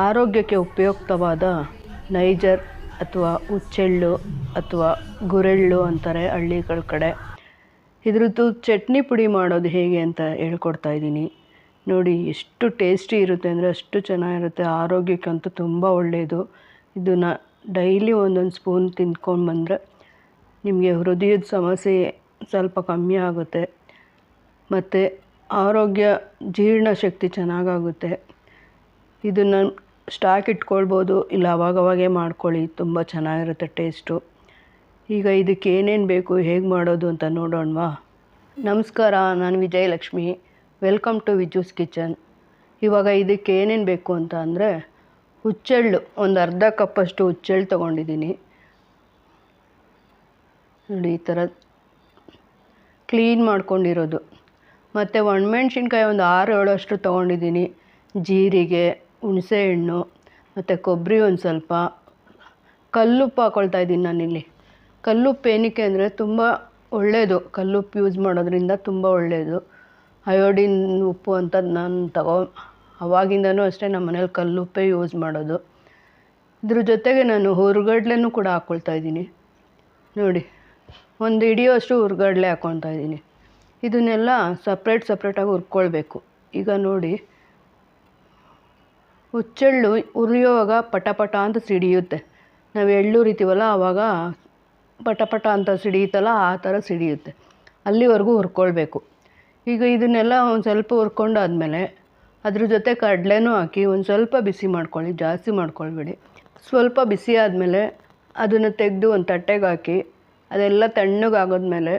ಆರೋಗ್ಯಕ್ಕೆ ಉಪಯುಕ್ತವಾದ ನೈಜರ್ ಅಥವಾ ಹುಚ್ಚೆಳ್ಳು ಅಥವಾ ಗುರೆಳ್ಳು ಅಂತಾರೆ ಹಳ್ಳಿಗಳ ಕಡೆ. ಇದ್ರದ್ದು ಚಟ್ನಿ ಪುಡಿ ಮಾಡೋದು ಹೇಗೆ ಅಂತ ಹೇಳ್ಕೊಡ್ತಾ ಇದ್ದೀನಿ. ನೋಡಿ, ಎಷ್ಟು ಟೇಸ್ಟಿ ಇರುತ್ತೆ ಅಂದರೆ ಅಷ್ಟು ಚೆನ್ನಾಗಿರುತ್ತೆ. ಆರೋಗ್ಯಕ್ಕಂತೂ ತುಂಬ ಒಳ್ಳೆಯದು ಇದನ್ನು ಡೈಲಿ ಒಂದೊಂದು ಸ್ಪೂನ್ ತಿಂದ್ಕೊಂಡು ಬಂದರೆ ನಿಮಗೆ ಹೃದಯದ ಸಮಸ್ಯೆ ಸ್ವಲ್ಪ ಕಮ್ಮಿ ಆಗುತ್ತೆ. ಮತ್ತು ಆರೋಗ್ಯ ಜೀರ್ಣಶಕ್ತಿ ಚೆನ್ನಾಗಾಗುತ್ತೆ. ಇದನ್ನು ಸ್ಟಾಕ್ ಇಟ್ಕೊಳ್ಬೋದು. ಇಲ್ಲ, ಅವಾಗವಾಗೇ ಮಾಡ್ಕೊಳ್ಳಿ. ತುಂಬ ಚೆನ್ನಾಗಿರುತ್ತೆ ಟೇಸ್ಟು ಈಗ ಇದಕ್ಕೆ ಏನೇನು ಬೇಕು, ಹೇಗೆ ಮಾಡೋದು ಅಂತ ನೋಡೋಣವಾ? ನಮಸ್ಕಾರ, ನಾನು Vijayalakshmi. Welcome to Viju's kitchen ಇವಾಗ ಇದಕ್ಕೆ ಏನೇನು ಬೇಕು ಅಂತ ಅಂದರೆ, ಹುಚ್ಚೆಳ್ಳು. ಒಂದು ಅರ್ಧ ಕಪ್ಪಷ್ಟು ಹುಚ್ಚೆಳ್ಳು ತೊಗೊಂಡಿದ್ದೀನಿ. ನೋಡಿ, ಈ ಥರ ಕ್ಲೀನ್ ಮಾಡ್ಕೊಂಡಿರೋದು. ಮತ್ತು ಒಣಮೆಣ್ಸಿನ್ಕಾಯಿ ಒಂದು ಆರು ಏಳು ಅಷ್ಟು ತೊಗೊಂಡಿದ್ದೀನಿ. ಜೀರಿಗೆ ಹುಣಸೆಹಣ್ಣು ಮತ್ತು ಕೊಬ್ಬರಿ ಒಂದು ಸ್ವಲ್ಪ. ಕಲ್ಲುಪ್ಪು ಹಾಕ್ಕೊಳ್ತಾ ಇದ್ದೀನಿ ನಾನಿಲ್ಲಿ. ಕಲ್ಲುಪ್ಪು ಏನಕ್ಕೆ ಅಂದರೆ ತುಂಬ ಒಳ್ಳೆಯದು ಕಲ್ಲುಪ್ಪು ಯೂಸ್ ಮಾಡೋದ್ರಿಂದ ತುಂಬ ಒಳ್ಳೆಯದು ಅಯೋಡಿನ್ ಉಪ್ಪು ಅಂತ ನಾನು ತಗೋ, ಅವಾಗಿಂದನೂ ಅಷ್ಟೇ ನಮ್ಮ ಮನೇಲಿ ಕಲ್ಲುಪ್ಪೇ ಯೂಸ್ ಮಾಡೋದು. ಇದ್ರ ಜೊತೆಗೆ ನಾನು ಹುರ್ಗಡ್ಲೆನೂ ಕೂಡ ಹಾಕ್ಕೊಳ್ತಾ ಇದ್ದೀನಿ. ನೋಡಿ, ಒಂದು ಹಿಡಿಯೋಷ್ಟು ಹುರ್ಗಡ್ಲೆ ಹಾಕ್ಕೊಳ್ತಾ ಇದ್ದೀನಿ. ಇದನ್ನೆಲ್ಲ ಸಪ್ರೇಟ್ ಸಪ್ರೇಟಾಗಿ ಹುರ್ಕೊಳ್ಬೇಕು. ಈಗ ನೋಡಿ ಹುಚ್ಚೆಳ್ಳು ಉರಿಯುವಾಗ ಪಟಪಟ ಪಟ ಅಂತ ಸಿಡಿಯುತ್ತೆ. ನಾವು ಎಳ್ಳು ಉರಿತೀವಲ್ಲ ಆವಾಗ ಪಟಪಟ ಪಟ ಅಂತ ಸಿಡಿಯುತ್ತಲ್ಲ, ಆ ಥರ ಸಿಡಿಯುತ್ತೆ. ಅಲ್ಲಿವರೆಗೂ ಹುರ್ಕೊಳ್ಬೇಕು. ಈಗ ಇದನ್ನೆಲ್ಲ ಒಂದು ಸ್ವಲ್ಪ ಹುರ್ಕೊಂಡಾದ್ಮೇಲೆ ಅದ್ರ ಜೊತೆ ಕಡಲೆನೂ ಹಾಕಿ ಒಂದು ಸ್ವಲ್ಪ ಬಿಸಿ ಮಾಡ್ಕೊಳ್ಳಿ, ಜಾಸ್ತಿ ಮಾಡ್ಕೊಳ್ಬೇಡಿ. ಸ್ವಲ್ಪ ಬಿಸಿ ಆದಮೇಲೆ ಅದನ್ನು ತೆಗೆದು ಒಂದು ತಟ್ಟೆಗೆ ಹಾಕಿ ಅದೆಲ್ಲ ತಣ್ಣಗಾಗೋದ್ಮೇಲೆ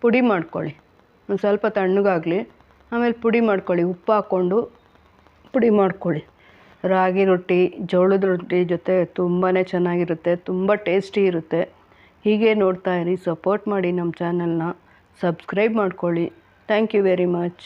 ಪುಡಿ ಮಾಡ್ಕೊಳ್ಳಿ. ಒಂದು ಸ್ವಲ್ಪ ತಣ್ಣಗಾಗಲಿ, ಆಮೇಲೆ ಪುಡಿ ಮಾಡ್ಕೊಳ್ಳಿ. ಉಪ್ಪು ಹಾಕ್ಕೊಂಡು ಪುಡಿ ಮಾಡ್ಕೊಳ್ಳಿ. ರಾಗಿ ರೊಟ್ಟಿ, ಜೋಳದ ರೊಟ್ಟಿ ಜೊತೆ ತುಂಬಾ ಚೆನ್ನಾಗಿರುತ್ತೆ, ತುಂಬ ಟೇಸ್ಟಿ ಇರುತ್ತೆ. ಹೀಗೆ ನೋಡ್ತಾ ಇರಿ, ಸಪೋರ್ಟ್ ಮಾಡಿ ನಮ್ಮ ಚಾನಲ್ನ, ಸಬ್ಸ್ಕ್ರೈಬ್ ಮಾಡ್ಕೊಳ್ಳಿ. Thank you very much.